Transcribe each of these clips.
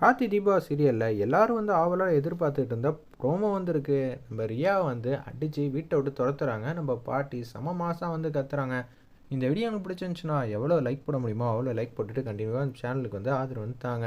கார்த்தி தீபா சீரியலில் எல்லாரும் வந்து ஆவலாக எதிர்பார்த்துட்டு இருந்த ப்ரோமோ வந்திருக்கு. நம்ம ரியா வந்து அடித்து வீட்டை விட்டு துரத்துறாங்க. நம்ம பாட்டி செம மாதம் வந்து கத்துறாங்க. இந்த வீடியோ உங்களுக்கு பிடிச்சிருந்துச்சுன்னா எவ்வளோ லைக் போட முடியுமோ அவ்வளோ லைக் போட்டுட்டு கண்டினியூவாக அந்த சேனலுக்கு வந்து ஆதரவு வந்து தாங்க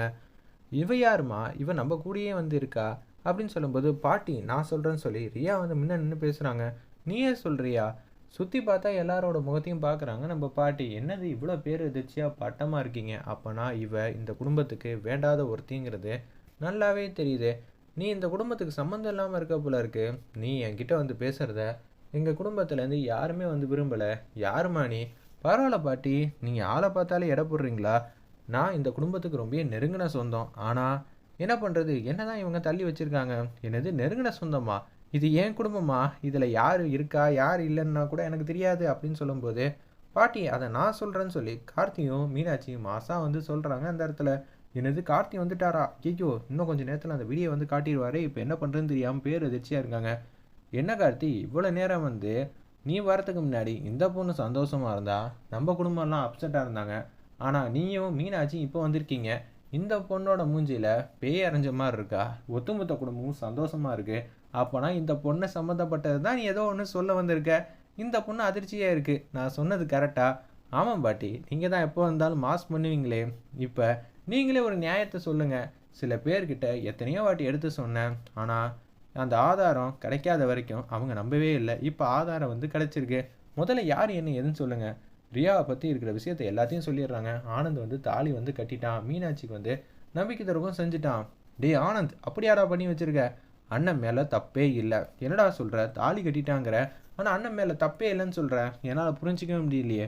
இவ யாருமா இவ நம்ம கூடயே வந்து இருக்கா? அப்படின்னு சொல்லும்போது பாட்டி நான் சொல்கிறேன்னு சொல்லி ரியா வந்து முன்ன நின்று பேசுகிறாங்க நீயே சொல்கிறியா சுற்றி பார்த்தா எல்லாரோட முகத்தையும் பார்க்குறாங்க. நம்ம பாட்டி என்னது இவ்வளோ பேர் எதிர்ச்சியாக பட்டமாக இருக்கீங்க? அப்போனா இவ இந்த குடும்பத்துக்கு வேண்டாத ஒருத்திங்கிறது நல்லாவே தெரியுது. நீ இந்த குடும்பத்துக்கு சம்மந்தம் இல்லாமல் இருக்க போல இருக்கு. நீ என்கிட்ட வந்து பேசுகிறத எங்கள் குடும்பத்துலேருந்து யாருமே வந்து விரும்பலை. யாருமா நீ? பரவாயில்ல பாட்டி நீங்கள் ஆளை பார்த்தாலே எடை போடுறீங்களா? நான் இந்த குடும்பத்துக்கு ரொம்ப நெருங்கின சொந்தம். ஆனால் என்ன பண்ணுறது என்ன தான் இவங்க தள்ளி வச்சுருக்காங்க. என்னது நெருங்கின சொந்தமா? இது என் குடும்பமா? இதில் யார் இருக்கா? யார் இல்லைன்னா கூட எனக்கு தெரியாது அப்படின்னு சொல்லும்போது பாட்டி அதை நான் சொல்கிறேன்னு சொல்லி கார்த்தியும் மீனாட்சியும் மாசா வந்து சொல்கிறாங்க அந்த இடத்துல. என்னது கார்த்தி வந்துட்டாரா? ஐயோ இன்னும் கொஞ்சம் நேரத்தில் அந்த வீடியோ வந்து காட்டிடுவாரு. இப்போ என்ன பண்ணுறதுன்னு தெரியாமல் பேர் எதிர்ச்சியாக இருக்காங்க. என்ன கார்த்தி இவ்வளோ நேரம் வந்து நீ வரத்துக்கு முன்னாடி இந்த பொண்ணு சந்தோஷமாக இருந்தா? நம்ம குடும்பம்லாம் அப்செட்டாக இருந்தாங்க. ஆனால் நீயும் மீனாட்சியும் இப்போ வந்திருக்கீங்க. இந்த பொண்ணோட மூஞ்சியில் பேய் அரைஞ்ச மாதிரி இருக்கா? ஒத்துமொத்த குடும்பமும் சந்தோஷமாக இருக்குது அப்போனா இந்த பொண்ணை சம்மந்தப்பட்டது தான் நீ ஏதோ ஒன்று சொல்ல வந்திருக்க. இந்த பொண்ணு அதிர்ச்சியாக இருக்குது நான் சொன்னது கரெக்டாக ஆமாம் பாட்டி. நீங்கள் தான் எப்போ வந்தாலும் மாஸ் பண்ணுவீங்களே. இப்போ நீங்களே ஒரு நியாயத்தை சொல்லுங்கள் சில பேர்கிட்ட எத்தனையோ வாட்டி எடுத்து சொன்னேன். ஆனால் அந்த ஆதாரம் கிடைக்காத வரைக்கும் அவங்க நம்பவே இல்லை. இப்போ ஆதாரம் வந்து கிடைச்சிருக்கு. முதல்ல யார் என்ன எதுன்னு சொல்லுங்கள் ரியாவை பற்றி இருக்கிற விஷயத்தை எல்லாத்தையும் சொல்லிடுறாங்க. ஆனந்த் வந்து தாலி வந்து கட்டிட்டான். மீனாட்சிக்கு வந்து நம்பிக்கை தருவம் செஞ்சுட்டான். டே ஆனந்த் அப்படியாடா பண்ணி வச்சுருக்க? அண்ணன் மேலே தப்பே இல்லை. என்னடா சொல்கிற தாலி கட்டிட்டாங்கிற. ஆனால் அண்ணன் மேலே தப்பே இல்லைன்னு சொல்கிற என்னால் புரிஞ்சிக்கவே முடியலையே.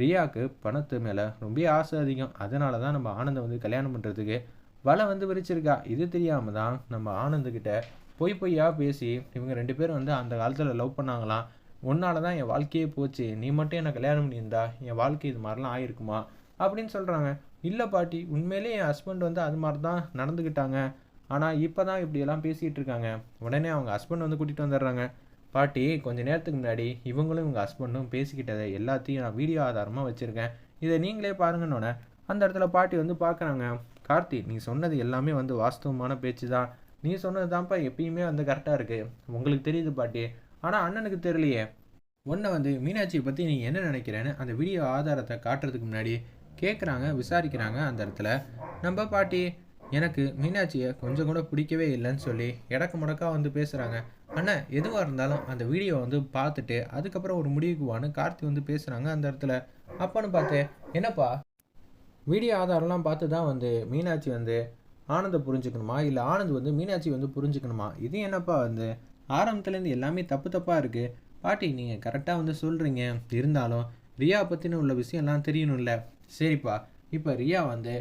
ரியாவுக்கு பணத்து மேலே ரொம்ப ஆசை அதிகம். அதனால தான் நம்ம ஆனந்தை வந்து கல்யாணம் பண்ணுறதுக்கு வலை வந்து விரிச்சிருக்கா. இது தெரியாமல் தான் நம்ம ஆனந்துக்கிட்ட பொய் பொய்யா பேசி இவங்க ரெண்டு பேரும் வந்து அந்த காலத்தில் லவ் பண்ணாங்களாம் உன்னால தான் என் வாழ்க்கையே போச்சு. நீ மட்டும் என்னை கல்யாணம் பண்ணியிருந்தா? என் வாழ்க்கை இது மாதிரிலாம் ஆயிருக்குமா? அப்படின்னு சொல்கிறாங்க இல்லை பாட்டி உண்மையிலே என் ஹஸ்பண்ட் வந்து அது மாதிரி தான் நடந்துக்கிட்டாங்க. ஆனால் இப்போ தான் இப்படியெல்லாம் பேசிகிட்டு இருக்காங்க. உடனே அவங்க ஹஸ்பண்ட் வந்து கூட்டிகிட்டு வந்துடுறாங்க. பாட்டி கொஞ்ச நேரத்துக்கு முன்னாடி இவங்களும் இவங்க ஹஸ்பண்டும் பேசிக்கிட்டதை எல்லாத்தையும் நான் வீடியோ ஆதாரமாக வச்சுருக்கேன். இதை நீங்களே பாருங்கன்னொன்னே அந்த இடத்துல பாட்டி வந்து பார்க்குறாங்க. கார்த்தி நீ சொன்னது எல்லாமே வந்து வாஸ்தவமான பேச்சு தான் நீ சொன்னது தான்ப்பா எப்பயுமே வந்து கரெக்டாக இருக்குது உங்களுக்கு தெரியுது பாட்டி. ஆனால் அண்ணனுக்கு தெரியலையே. ஒன்றை வந்து மீனாட்சியை பற்றி நீ என்ன நினைக்கிறேன்னு அந்த வீடியோ ஆதாரத்தை காட்டுறதுக்கு முன்னாடி கேட்குறாங்க விசாரிக்கிறாங்க அந்த இடத்துல. நம்ம பாட்டி எனக்கு மீனாட்சியை கொஞ்சம் கூட பிடிக்கவே இல்லைன்னு சொல்லி இடக்கு முடக்கா வந்து பேசுகிறாங்க அண்ணா எதுவாக இருந்தாலும் அந்த வீடியோ வந்து பார்த்துட்டு அதுக்கப்புறம் ஒரு முடிவுக்கு வான்னு கார்த்தி வந்து பேசுகிறாங்க அந்த இடத்துல. அப்பன்னு பார்த்து என்னப்பா? வீடியோ ஆதாரம்லாம் பார்த்து தான் வந்து மீனாட்சி வந்து ஆனந்தை புரிஞ்சுக்கணுமா? இல்லை ஆனந்த் வந்து மீனாட்சி வந்து புரிஞ்சுக்கணுமா? இது என்னப்பா வந்து ஆரம்பத்துலேருந்து எல்லாமே தப்பு தப்பாக இருக்குது பாட்டி நீங்கள் கரெக்டாக வந்து சொல்கிறீங்க இருந்தாலும் ரியா பற்றின உள்ள விஷயம்லாம் தெரியணும்ல. சரிப்பா இப்போ ரியா வந்து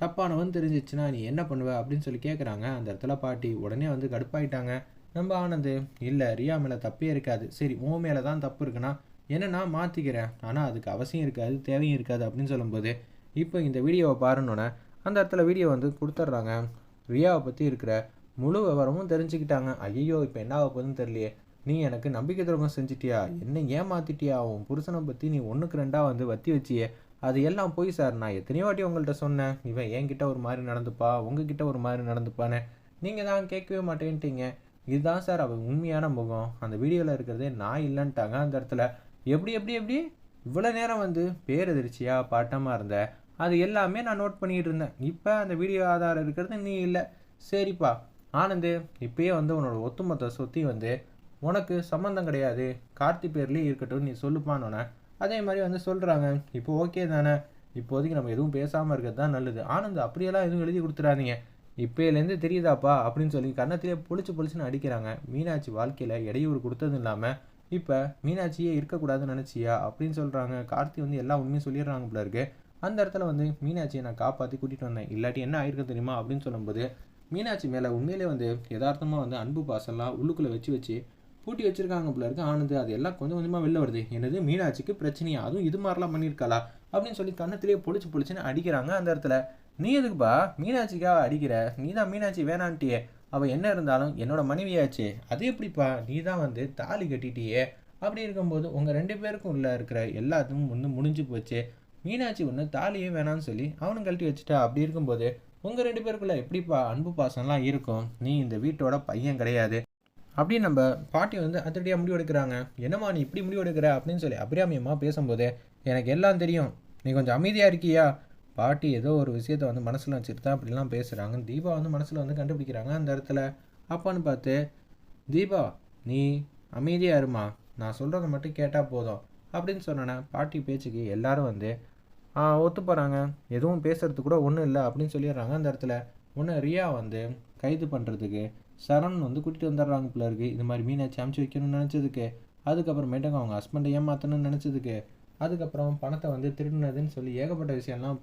தப்பானவன் தெரிஞ்சிச்சுன்னா நீ என்ன பண்ணுவ அப்படின்னு சொல்லி கேட்குறாங்க அந்த இடத்துல பாட்டி உடனே வந்து கடுப்பாயிட்டாங்க. நம்ம ஆனந்து இல்லை ரியா மேலே தப்பே இருக்காது. சரி உன் மேலே தான் தப்பு இருக்குன்னா என்னன்னா மாற்றிக்கிறேன் ஆனால் அதுக்கு அவசியம் இருக்காது தேவையும் இருக்காது அப்படின்னு சொல்லும்போது இப்போ இந்த வீடியோவை பாருன்னொன்னே அந்த இடத்துல வீடியோ வந்து கொடுத்துட்றாங்க. ரியாவை பற்றி இருக்கிற முழு விவரமும் தெரிஞ்சுக்கிட்டாங்க. ஐயோ இப்போ என்ன ஆக போகுதுன்னு தெரியலையே. நீ எனக்கு நம்பிக்கை துரோகம் செஞ்சிட்டியா? என்ன ஏமாத்திட்டியா? உன் புருஷனை பற்றி நீ ஒன்றுக்கு ரெண்டாக வந்து வத்தி வச்சியே. அது எல்லாம் போய் சார் நான் எத்தனையோ வாட்டி உங்கள்கிட்ட சொன்னேன். இவன் என்கிட்ட ஒரு மாதிரி நடந்துப்பா உங்ககிட்ட ஒரு மாதிரி நடந்துப்பான்னு. நீங்கள் தான் கேட்கவே மாட்டேன்ட்டீங்க. இதுதான் சார் அவள் உண்மையான முகம். அந்த வீடியோவில் இருக்கிறதே நான் இல்லைன்ட்டாங்க அந்த இடத்துல. எப்படி எப்படி எப்படி? இவ்வளோ நேரம் வந்து பேரதிர்ச்சியாக பாட்டமாக இருந்த? அது எல்லாமே நான் நோட் பண்ணிக்கிட்டு இருந்தேன். இப்போ அந்த வீடியோ ஆதாரம் இருக்கிறது நீ இல்லை. சரிப்பா. ஆனந்து இப்பயே வந்து உன்னோட ஒத்துமொத்த சொத்தி வந்து உனக்கு சம்மந்தம் கிடையாது. கார்த்தி பேர்லேயே இருக்கட்டும் நீ சொல்லுப்பான்னு அதே மாதிரி வந்து சொல்கிறாங்க இப்போ ஓகே தானே. இப்போதைக்கு நம்ம எதுவும் பேசாமல் இருக்கிறது தான் நல்லது. ஆனந்த் அப்படியெல்லாம் எதுவும் எழுதி கொடுத்துறாதீங்க இப்போலேருந்து தெரியுதாப்பா? அப்படின்னு சொல்லி கன்னத்திலே பொழிச்சு பொழிச்சுன்னு அடிக்கிறாங்க. மீனாட்சி வாழ்க்கையில் இடையூறு கொடுத்ததும் இல்லாமல் இப்போ மீனாட்சியே இருக்கக்கூடாதுன்னு நினச்சியா? அப்படின்னு சொல்கிறாங்க கார்த்தி வந்து எல்லா உண்மையும் சொல்லிடுறாங்க போல இருக்கு. அந்த இடத்துல வந்து மீனாட்சியை நான் காப்பாற்றி கூட்டிகிட்டு வந்தேன். இல்லாட்டி என்ன ஆயிருக்கு தெரியுமா அப்படின்னு சொல்லும்போது மீனாட்சி மேலே உண்மையிலே வந்து யதார்த்தமாக வந்து அன்பு பாசம்லாம் உள்ளுக்குள்ளே வச்சு வச்சு பூட்டி வச்சிருக்காங்க போல இருக்கு. ஆனது அது எல்லாம் கொஞ்சம் கொஞ்சமாக வெளில வருது. என்னது மீனாட்சிக்கு பிரச்சனையா? அதுவும் இது மாதிரிலாம் பண்ணியிருக்காளா? அப்படின்னு சொல்லி கண்ணத்திலேயே பொழிச்சு பொழிச்சுன்னு அடிக்கிறாங்க அந்த இடத்துல. நீ எதுக்குப்பா? மீனாட்சிக்காக அடிக்கிற? நீ தான் மீனாட்சி வேணான்ட்டியே. அவள் என்ன இருந்தாலும் என்னோட மனைவியாச்சு. அது எப்படிப்பா? நீ தான் வந்து தாலி கட்டிட்டியே. அப்படி இருக்கும்போது உங்கள் ரெண்டு பேருக்கும் உள்ளே இருக்கிற எல்லாத்துக்கும் வந்து முடிஞ்சு போச்சு. மீனாட்சி ஒன்று தாலியே வேணான்னு சொல்லி அவனும் கழட்டி வச்சுட்டா. அப்படி இருக்கும்போது உங்கள் ரெண்டு பேருக்குள்ளே எப்படிப்பா அன்பு பாசம்லாம் இருக்கும்? நீ இந்த வீட்டோட பையன் கிடையாது. அப்படின்னு நம்ம பாட்டி வந்து அதிரடியாக முடிவெடுக்கிறாங்க என்னம்மா நீ இப்படி முடிவெடுக்கிற அப்படின்னு சொல்லி அபிராமியமாக பேசும்போது எனக்கு எல்லாம் தெரியும். நீ கொஞ்சம் அமைதியாக இருக்கியா? பாட்டி ஏதோ ஒரு விஷயத்த வந்து மனசில் வச்சுட்டு தான் அப்படிலாம் பேசுகிறாங்க தீபா வந்து மனசில் வந்து கண்டுபிடிக்கிறாங்க அந்த இடத்துல. அப்பான்னு பார்த்து தீபா நீ அமைதியாக இருமா. நான் சொல்கிறத மட்டும் கேட்டால் போதும். அப்படின்னு சொன்னேன்னா பாட்டி பேச்சுக்கு எல்லாரும் வந்து "ஆ, ஒத்து போகிறாங்க எதுவும் பேசுறது கூட ஒன்றும் இல்லை. அப்படின்னு சொல்லிடுறாங்க அந்த இடத்துல. ஒன்று ரியா வந்து கைது பண்ணுறதுக்கு சரண் வந்து கூட்டிகிட்டு வந்துடுறாங்க போல இருக்குது இது மாதிரி மீனாட்சி அமுச்சு வைக்கணும்னு நினச்சதுக்கு அதுக்கப்புறமேட்டுங்க அவங்க ஹஸ்பண்டை ஏமாற்றணும்னு நினச்சதுக்கு அதுக்கப்புறம் பணத்தை வந்து திருடினதுன்னு சொல்லி ஏகப்பட்ட விஷயம்லாம்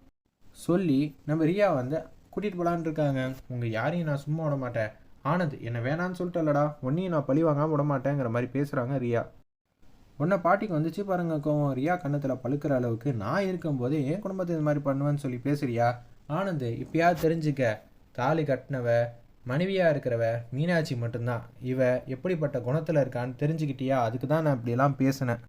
சொல்லி நம்ம ரியா வந்து கூட்டிகிட்டு போகலான்னு இருக்காங்க. உங்கள் யாரையும் நான் சும்மா விட மாட்டேன். ஆனது என்னை வேணான்னு சொல்லிட்டல்லடா. ஒன்றையும் நான் பழி வாங்காமல் விட மாட்டேங்கிற மாதிரி பேசுகிறாங்க ரியா. உன்னை பாட்டிக்கு வந்துச்சு பாருங்க கோவம். ரியா கன்னத்தில் பழுக்கிற அளவுக்கு நான் இருக்கும்போது என் குடும்பத்தை இது மாதிரி பண்ணுவேன்னு சொல்லி பேசுறியா? ஆனந்த் இப்பயாவது தெரிஞ்சுக்க. தாலி கட்டினவ மனைவியாக இருக்கிறவ மீனாட்சி மட்டும்தான். இவ எப்படிப்பட்ட குணத்தில் இருக்கான்னு தெரிஞ்சுக்கிட்டியா? அதுக்கு தான் நான் இப்படியெல்லாம் பேசினேன்.